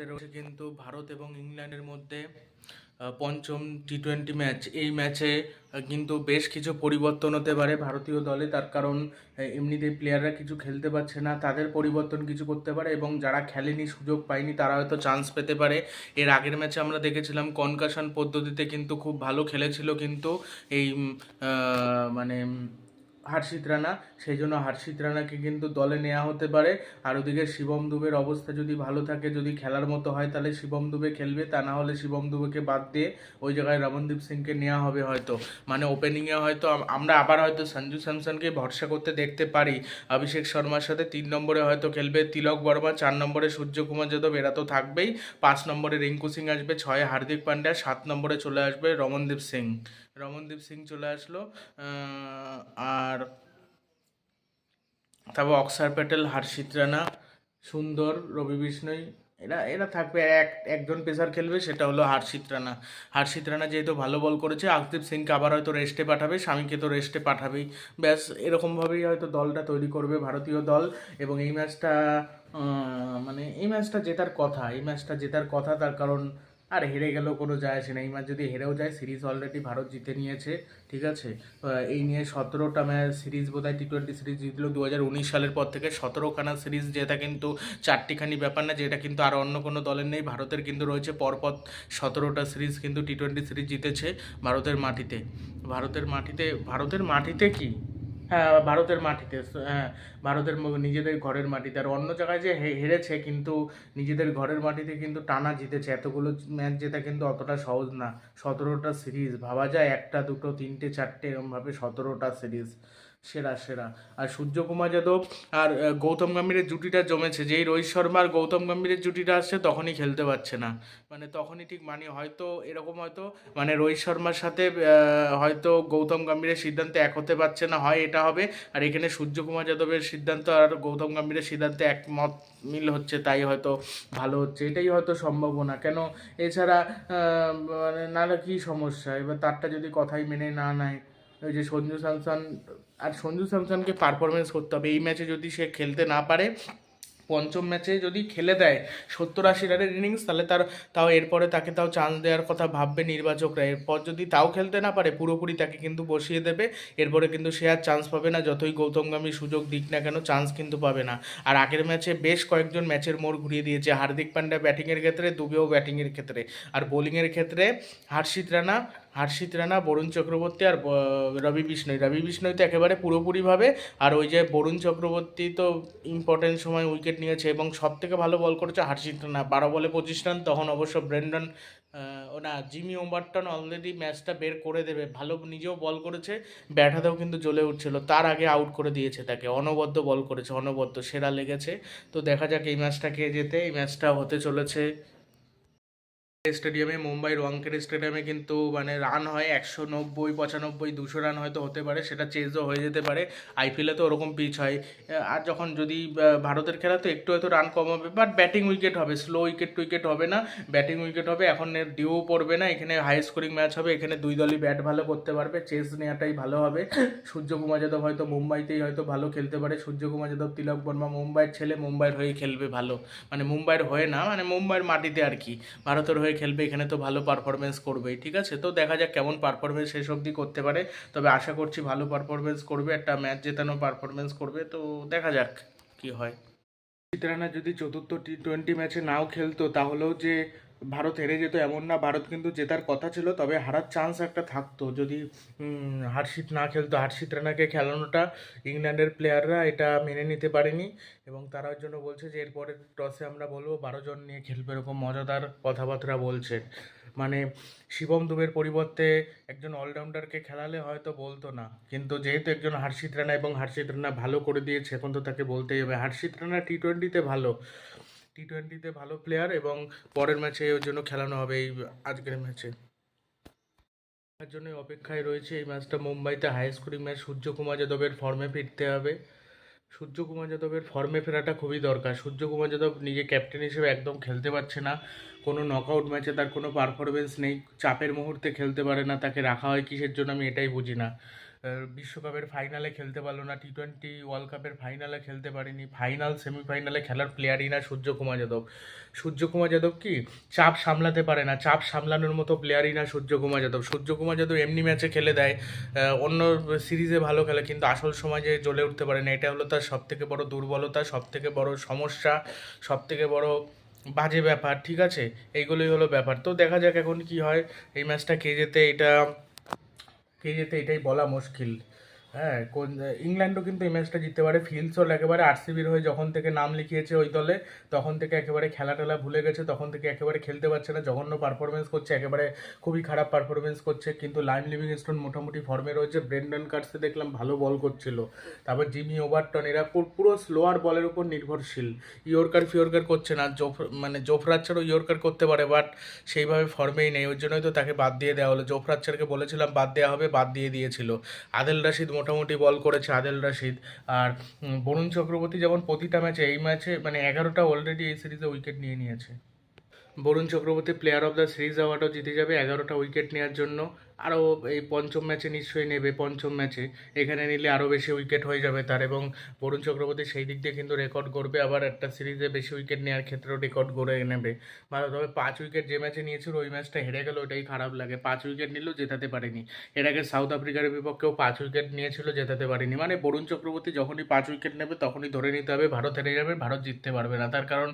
রয়েছে কিন্তু ভারত এবং ইংল্যান্ডের মধ্যে পঞ্চম টি টোয়েন্টি ম্যাচ এই ম্যাচে কিন্তু বেশ কিছু পরিবর্তন হতে পারে ভারতীয় দলে। তার কারণ এমনিতেই প্লেয়াররা কিছু খেলতে পারছে না। তাদের পরিবর্তন কিছু করতে পারে এবং যারা খেলেনি, সুযোগ পায়নি, তারা হয়তো চান্স পেতে পারে। এর আগের ম্যাচে আমরা দেখেছিলাম কনকাশন পদ্ধতিতে কিন্তু খুব ভালো খেলেছিল কিন্তু এই মানে হার্ষিত রানা, সেই জন্য হার্ষিত রানাকে কিন্তু দলে নেওয়া হতে পারে। আর ওদিকে শিবম দুবের অবস্থা যদি ভালো থাকে, যদি খেলার মতো হয়, তাহলে শিবম দুবে খেলবে। তা না হলে শিবম দুবেকে বাদ দিয়ে ওই জায়গায় রমনদীপ সিংকে নেওয়া হবে হয়তো। মানে ওপেনিংয়ে হয়তো আম- আমরা আবার হয়তো সঞ্জু স্যামসনকে ভরসা করতে দেখতে পারি। অভিষেক শর্মার সাথে তিন নম্বরে হয়তো খেলবে তিলক বর্মা, চার নম্বরে সূর্যকুমার যাদব, এরা তো থাকবেই। পাঁচ নম্বরে রিঙ্কু সিং আসবে, ছয়ে হার্দিক পান্ডিয়া, সাত নম্বরে চলে আসবে রমনদীপ সিং। রমনদীপ সিং চলে আসলো আর তারপর অক্সার প্যাটেল, হর্ষিত রানা, সুন্দর, রবি বিষ্ণই, এরা এরা থাকবে এক, একজন পেসার খেলবে, সেটা হলো হর্ষিত রানা। হর্ষিত রানা যেহেতু ভালো বল করেছে আকদীপ সিংকে আবার হয়তো রেস্টে পাঠাবে, স্বামীকে তো রেস্টে পাঠাবেই। ব্যাস, এরকমভাবেই হয়তো দলটা তৈরি করবে, ভারতীয় দল। এবং এই ম্যাচটা মানে এই ম্যাচটা জেতার কথা, এই ম্যাচটা জেতার কথা তার কারণ আর হেরে গেলেও কোনো যায় আসে না। এই যদি হেরেও যায়, সিরিজ অলরেডি ভারত জিতে নিয়েছে, ঠিক আছে? এই নিয়ে সতেরোটা ম্যাচ সিরিজ বোধহয় টি টোয়েন্টি সিরিজ জিতলো দু হাজার উনিশ সালের পর থেকে। সতেরোখানা সিরিজ, যেটা কিন্তু চারটিখানি ব্যাপার না, যেটা কিন্তু আর অন্য কোনো দলের নেই। ভারতের কিন্তু রয়েছে পরপর সতেরোটা সিরিজ কিন্তু টি টোয়েন্টি সিরিজ জিতেছে ভারতের মাটিতে। ভারতের মাটিতে ভারতের মাটিতে কি? হ্যাঁ ভারতের মাটিতে হ্যাঁ ভারতের নিজেদের ঘরের মাটিতে। আর অন্য জায়গায় যে হেরেছে কিন্তু নিজেদের ঘরের মাটিতে কিন্তু টানা জিতেছে। এতগুলো ম্যাচ জেতা কিন্তু অতটা সহজ না। সতেরোটা সিরিজ, ভাবা যায় একটা, দুটো, তিনটে, চারটে, এরমভাবে সতেরোটা সিরিজ। সেরা সেরা। আর সূর্যকুমার যাদব আর গৌতম গম্ভীরের জুটিটা জমেছে। যেই রোহিত শর্মা আর গৌতম গম্ভীরের জুটিটা আসছে, তখনই খেলতে পারছে না। মানে তখনই ঠিক মানে হয়তো এরকম হয়তো মানে রোহিত শর্মার সাথে হয়তো গৌতম গম্ভীরের সিদ্ধান্তে এক হতে পারছে না, হয় এটা হবে। আর এখানে সূর্যকুমার যাদবের সিদ্ধান্ত আর গৌতম গম্ভীরের সিদ্ধান্তে একমত, মিল হচ্ছে, তাই হয়তো ভালো হচ্ছে। এটাই হয়তো সম্ভাবনা। কেন? এছাড়া মানে নাহলে কী সমস্যা? এবার তারটা যদি কথাই মেনে না নেয়। ওই যে সঞ্জু স্যামসন, আর সঞ্জু স্যামসনকে পারফরমেন্স করতে হবে। এই ম্যাচে যদি সে খেলতে না পারে, পঞ্চম ম্যাচে যদি খেলে দেয় সত্তর আশি রানের ইনিংস তাহলে তার, তাও এরপরে তাকে তাও চান্স দেওয়ার কথা ভাববে নির্বাচকরা। এরপর যদি তাও খেলতে না পারে, পুরোপুরি তাকে কিন্তু বসিয়ে দেবে। এরপরে কিন্তু সে আর চান্স পাবে না, যতই গৌতমগামী সুযোগ দিক না কেন চান্স কিন্তু পাবে না। আর আগের ম্যাচে বেশ কয়েকজন ম্যাচের মোড় ঘুরিয়ে দিয়েছে, হার্দিক পান্ডা ব্যাটিংয়ের ক্ষেত্রে, দুবেও ব্যাটিংয়ের ক্ষেত্রে। আর বোলিংয়ের ক্ষেত্রে হার্ষিত রানা হার্ষিত রানা, বরুণ চক্রবর্তী আর রবি বিষ্ণই। রবি বিষ্ণই তো একেবারে পুরোপুরিভাবে, আর ওই যে বরুণ চক্রবর্তী তো ইম্পর্টেন্ট সময় উইকেট নিয়েছে এবং সব থেকে ভালো বল করেছে হার্ষিত রানা। বারো বলে পঁচিশ রান তখন অবশ্য ব্রেন্ডন ও না জিমি ওভারটন অলরেডি ম্যাচটা বের করে দেবে। ভালো নিজেও বল করেছে ব্যাট হাতেও কিন্তু জ্বলে উঠছিল। তার আগে আউট করে দিয়েছে তাকে। অনবদ্য বল করেছে, অনবদ্য, সেরা লেগেছে। তো দেখা যাক এই ম্যাচটা কে যেতে এই ম্যাচটা হতে চলেছে স্টেডিয়ামে মুম্বাইয়ের ওয়াংখেড়ে স্টেডিয়ামে কিন্তু মানে রান হয় একশো নব্বই, পঁচানব্বই, দুশো রান হয়তো হতে পারে, সেটা চেজও হয়ে যেতে পারে। আইপিএলে তো ওরকম পিচ হয়। আর যখন যদি ভারতের খেলা তো একটু হয়তো রান কম হবে বাট ব্যাটিং উইকেট হবে স্লো উইকেট টুইকেট হবে না ব্যাটিং উইকেট হবে, এখন ডিউ পড়বে না, এখানে হাই স্কোরিং ম্যাচ হবে, এখানে দুই দলই ব্যাট ভালো করতে পারবে চেস নেওয়াটাই ভালো হবে। সূর্যকুমার যাদব হয়তো মুম্বাইতেই হয়তো ভালো খেলতে পারে সূর্যকুমার যাদব, তিলক বর্মা, মুম্বাইয়ের ছেলে মুম্বাইয়ের হয়ে খেলবে ভালো। মানে মুম্বাইয়ের হয়ে না মানে মুম্বাইয়ের মাটিতে আর কি, ভারতের হয়ে খেলবে, এখানে তো ভালো পারফরমেন্স করবেই, ঠিক আছে? তো দেখা যাক কেমন পারফরমেন্স শেষ অবধি করতে পারে। তবে আশা করছি ভালো পারফরমেন্স করবে, একটা ম্যাচ জেতানো পারফরমেন্স করবে, তো দেখা যাক কি হয়। চিত্রানা যদি চতুর্থ টি টোয়েন্টি ম্যাচে নাও খেলতো, তাহলেও যে ভারত হেরে যেত এমন না। ভারত কিন্তু জেতার কথা ছিল, তবে হারার চান্স একটা থাকতো। যদি হার্ষিত না খেলতো, হার্ষিত রানাকে খেলানোটা ইংল্যান্ডের প্লেয়াররা এটা মেনে নিতে পারেনি এবং তারা জন্য বলছে যে এরপরের টসে আমরা বলব, বারো জন নিয়ে খেলবে, এরকম মজাদার কথাবার্তা বলছে। মানে শিবম দুবের পরিবর্তে একজন অলরাউন্ডারকে খেলালে হয়তো বলতো না। কিন্তু যেহেতু একজন হার্ষিত রানা এবং হার্ষিত রানা ভালো করে দিয়েছে, এখন তো তাকে বলতেই হবে। হার্ষিত রানা টি টোয়েন্টিতে ভালো। টি টোয়েন্টিতে ভালো প্লেয়ার এবং পরের ম্যাচে ওর জন্য খেলানো হবে এই আজকের ম্যাচে তার জন্য অপেক্ষায় রয়েছে এই ম্যাচটা মুম্বাইতে হাই স্কোরিং ম্যাচ সূর্যকুমার যাদবের ফর্মে ফিরতে হবে। সূর্যকুমার যাদবের ফর্মে ফেরাটা খুবই দরকার। সূর্যকুমার যাদব নিজে ক্যাপ্টেন হিসেবে একদম খেলতে পারছে না। কোনো নকআউট ম্যাচে তার কোনো পারফরমেন্স নেই। চাপের মুহূর্তে খেলতে পারে না। তাকে রাখা হয় কিসের জন্য আমি এটাই বুঝি না। বিশ্বকাপের ফাইনালে খেলতে পারল না টি টোয়েন্টি ওয়ার্ল্ড কাপের ফাইনালে খেলতে পারেনি ফাইনাল সেমিফাইনালে খেলার প্লেয়ারই না সূর্যকুমার যাদব। সূর্যকুমার যাদব কি চাপ সামলাতে পারে না, চাপ সামলানোর মতো প্লেয়ারই না সূর্যকুমার যাদব। সূর্যকুমার যাদব এমনি ম্যাচে খেলে দেয় অন্য সিরিজে ভালো খেলে, কিন্তু আসল সমাজে জ্বলে উঠতে পারে না। এটা হলো তার সবথেকে বড় দুর্বলতা, সবথেকে বড় সমস্যা, সবথেকে বড় বাজে ব্যাপার, ঠিক আছে? এইগুলোই হলো ব্যাপার। তো দেখা যাক এখন কি হয়, এই ম্যাচটা কে যেতে এটা কে যেতে এটাই বলা মুশকিল। হ্যাঁ কোন, ইংল্যান্ডও কিন্তু এই ম্যাচটা জিততে পারে। ফিলসল একেবারে আরসিবির হয়ে যখন থেকে নাম লিখিয়েছে ওই দলে, তখন থেকে একেবারে খেলা টেলা ভুলে গেছে, তখন থেকে একেবারে খেলতে পারছে না। জঘন্য পারফরমেন্স করছে, একেবারে খুবই খারাপ পারফরমেন্স করছে। কিন্তু লাইম লিভিং স্টোন মোটামুটি ফর্মে রয়েছে। ব্রেন্ডন কার্সে দেখলাম ভালো বল করছিল। তারপর জিমি ওভারটন এরা পুরো- স্লোয়ার বলের উপর নির্ভরশীল। ইয়র্কার ফিয়র্কার করছে না। জোফ মানে জোফরাচ্চারও ইয়র্কার করতে পারে বাট সেইভাবে ফর্মেই নেই। ওই জন্যই তো তাকে বাদ দিয়ে দেওয়া হলো। জোফরাচ্চারকে বলেছিলাম, বাদ দেওয়া হবে, বাদ দিয়ে দিয়েছিল। আদেল রাশিদ মোটামুটি বল করেছে আদেল রাশিদ। আর বরুণ চক্রবর্তী যেমন প্রতিটা ম্যাচে, এই ম্যাচে মানে এগারোটা অলরেডি এই সিরিজে উইকেট নিয়ে নিয়েছে। Varun Chakravarthy player of the series অ্যাওয়ার্ডও জিতে যাবে এগারোটা উইকেট নেওয়ার জন্য। আরও এই পঞ্চম ম্যাচে নিশ্চয়ই নেবে, পঞ্চম ম্যাচে। এখানে নিলে আরও বেশি উইকেট হয়ে যাবে তার এবং বরুণ চক্রবর্তী সেই দিক দিয়ে কিন্তু রেকর্ড করবে আবার একটা সিরিজে বেশি উইকেট নেওয়ার ক্ষেত্রেও রেকর্ড গড়ে নেবে। ভালো, তবে পাঁচ উইকেট যে ম্যাচে নিয়েছিল ওই ম্যাচটা হেরে গেল ওটাই খারাপ লাগে। পাঁচ উইকেট নিলেও জেতাতে পারেনি। এর আগে সাউথ আফ্রিকার বিপক্ষেও পাঁচ উইকেট নিয়েছিল, জেতাতে পারেনি। মানে বরুণ চক্রবর্তী যখনই পাঁচ উইকেট নেবে, তখনই ধরে নিতে হবে, ভারত হেরে যাবে, ভারত জিততে পারবে না। তার কারণ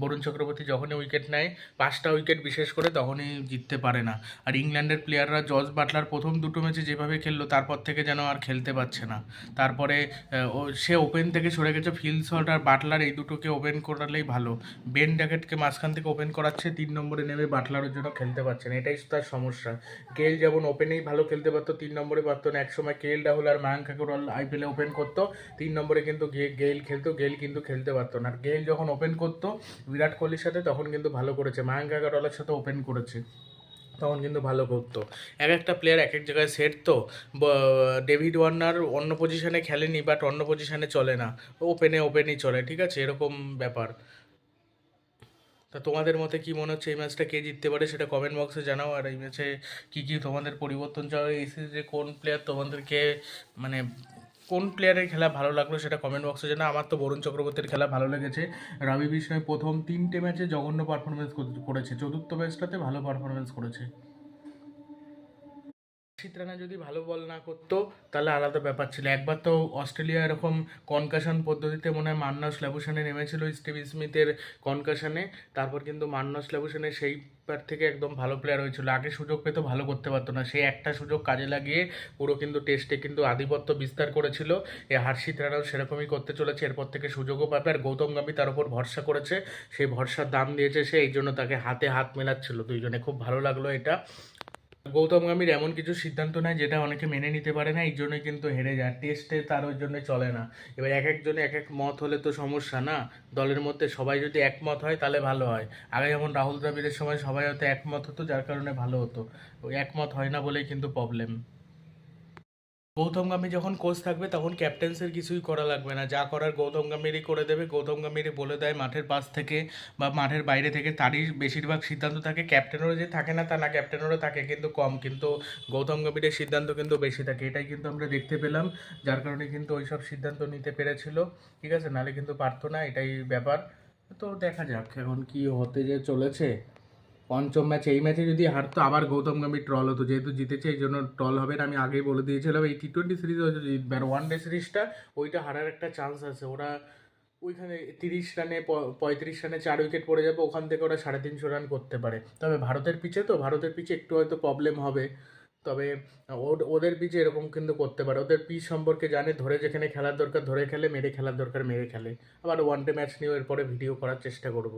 বরুণ চক্রবর্তী যখনই উইকেট নেয়, পাঁচটা উইকেট বিশেষ করে তখনই জিততে পারে না। আর ইংল্যান্ডের প্লেয়াররা জর্জ বাটলার প্রথম দুটো ম্যাচে যেভাবে খেললো, তারপর থেকে যেন আর খেলতে পারছে না। তারপরে ও, সে ওপেন থেকে সরে গেছে ফিল শট আর বাটলার এই দুটোকে ওপেন করালেই ভালো। বেন ড্যাকেটকে মাঝখান থেকে ওপেন করাচ্ছে, তিন নম্বরে নেমে বাটলারের জন্য খেলতে পারছে না। এটাই তার সমস্যা। কেল যেমন ওপেনেই ভালো খেলতে পারতো, তিন নম্বরে পারতো না। একসময় কেল, রাহুল আর মায়াঙ্ক আগরওয়াল আইপিএলে ওপেন করতো। তিন নম্বরে কিন্তু গেইল খেলতো, গেইল কিন্তু খেলতে পারতো না। আর গেইল যখন ওপেন করতো, বিরাট কোহলির সাথে তখন কিন্তু ভালো করেছে। মায়াঙ্ক আগরওয়ালের সাথে ওপেন করেছে। তখন কিন্তু ভালো করতো। এক একটা প্লেয়ার এক এক জায়গায় সেট তো ডেভিড ওয়ার্নার অন্য পজিশনে খেলেনি বাট অন্য পজিশনে চলে না। ওপেনে ওপেনই চলে, ঠিক আছে? এরকম ব্যাপার। তা তোমাদের মতে কি মনে হচ্ছে এই ম্যাচটা কে জিততে পারে সেটা কমেন্ট বক্সে জানাও। আর এই ম্যাচে কী কী তোমাদের পরিবর্তন চাও এই সিরিজে কোন প্লেয়ার তোমাদেরকে মানে কোন প্লেয়ারের খেলা ভালো লাগল সেটা কমেন্ট বক্সে জানাও। আমার তো বরুণ চক্রবর্তীর খেলা ভালো লেগেছে। রবি বিষ্ণয় প্রথম তিনটে ম্যাচে জঘন্য পারফরমেন্স করেছে। চতুর্থ ম্যাচটাতে ভালো পারফরমেন্স করেছে। রশিদ রানা যদি ভালো বল না করতো, তাহলে আলাদা ব্যাপার ছিল। একবার তো অস্ট্রেলিয়া এরকম কনকাশন পদ্ধতিতে মনে হয় মান্নাস ল্যাবুসানে নেমেছিল স্টিভ স্মিথের কনকাশনে তারপর কিন্তু মান্নাস ল্যাবুসানে সেইবার থেকে একদম ভালো প্লেয়ার হয়েছিল। আগে সুযোগ পেতো ভালো করতে পারতো না। সে একটা সুযোগ কাজে লাগিয়ে পুরো কিন্তু টেস্টে কিন্তু আধিপত্য বিস্তার করেছিল। এ হার্ষিত রানাও সেরকমই করতে চলেছে। এরপর থেকে সুযোগও পাবে আর গৌতম গাম্ভীর তার উপর ভরসা করেছে। সেই ভরসার দাম দিয়েছে। সে এই জন্য তাকে হাতে হাত মেলাচ্ছিল। দুইজনে। খুব ভালো লাগল এটা। গৌতম গম্ভীর এমন কিছু সিদ্ধান্ত নেয় যেটা অনেকে মেনে নিতে পারে না, এই জন্যই কিন্তু হেরে যায়। টেস্টে তার ওই জন্য চলে না। এবার এক একজনে এক এক মত হলে তো সমস্যা না? দলের মধ্যে সবাই যদি একমত হয় তাহলে ভালো হয়। আগে যেমন রাহুল দ্রাবিড়ের সময় সবাই হয়তো একমত হতো, যার কারণে ভালো হতো। একমত হয় না বলেই কিন্তু প্রবলেম গৌতম গাম্ভীর যখন কোচ থাকবে, তখন ক্যাপ্টেন্সের কিছুই করা লাগবে না। যা করার গৌতম গাম্ভীরই করে দেবে। গৌতম গাম্ভীরই বলে দেয়, মাঠের পাশ থেকে বা মাঠের বাইরে থেকে তারই বেশিরভাগ সিদ্ধান্ত থাকে। ক্যাপ্টেনেরও যে থাকে না, তা না ক্যাপ্টেনেরও থাকে, কিন্তু কম। কিন্তু গৌতম গম্ভীরের সিদ্ধান্ত কিন্তু বেশি থাকে। এটাই কিন্তু আমরা দেখতে পেলাম, যার কারণে কিন্তু ওই সব সিদ্ধান্ত নিতে পেরেছিল। ঠিক আছে? নাহলে কিন্তু পারতো না, এটাই ব্যাপার। তো দেখা যাক এখন কি হতে যে চলেছে। পঞ্চম ম্যাচ, এই ম্যাচে যদি হারতো, আবার গৌতম গম্ভীর ট্রল হতো। যেহেতু জিতেছে, এই জন্য ট্রল হবে না, আমি আগেই বলে দিয়েছিলাম, এই টি টোয়েন্টি সিরিজ জিতবে আর ওয়ান ডে সিরিজটা ওইটা হারার একটা চান্স আছে। ওরা ওইখানে তিরিশ রানে পঁয়ত্রিশ রানে চার উইকেট পড়ে যাবে, ওখান থেকে ওরা সাড়ে তিনশো রান করতে পারে। তবে ভারতের পিচে তো, ভারতের পিচে একটু হয়তো প্রবলেম হবে। তবে ওদের পিচে এরকম কিন্তু করতে পারে। ওদের পিচ সম্পর্কে জানে, ধরে যেখানে খেলার দরকার, ধরে খেলে, মেরে খেলার দরকার, মেরে খেলে। আবার ওয়ান ডে ম্যাচ নিয়েও এরপরে ভিডিও করার চেষ্টা করব।